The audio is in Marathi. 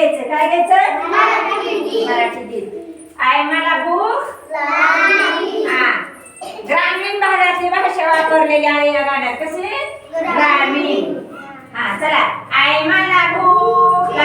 घ्यायचं? काय घ्यायचं? मराठी दिन आय मला बुक? हा. ग्रामीण भागातली भाषा वापरलेली आहे या गाण्यात. कसे ग्रामीण. हा चला. आय मला बुक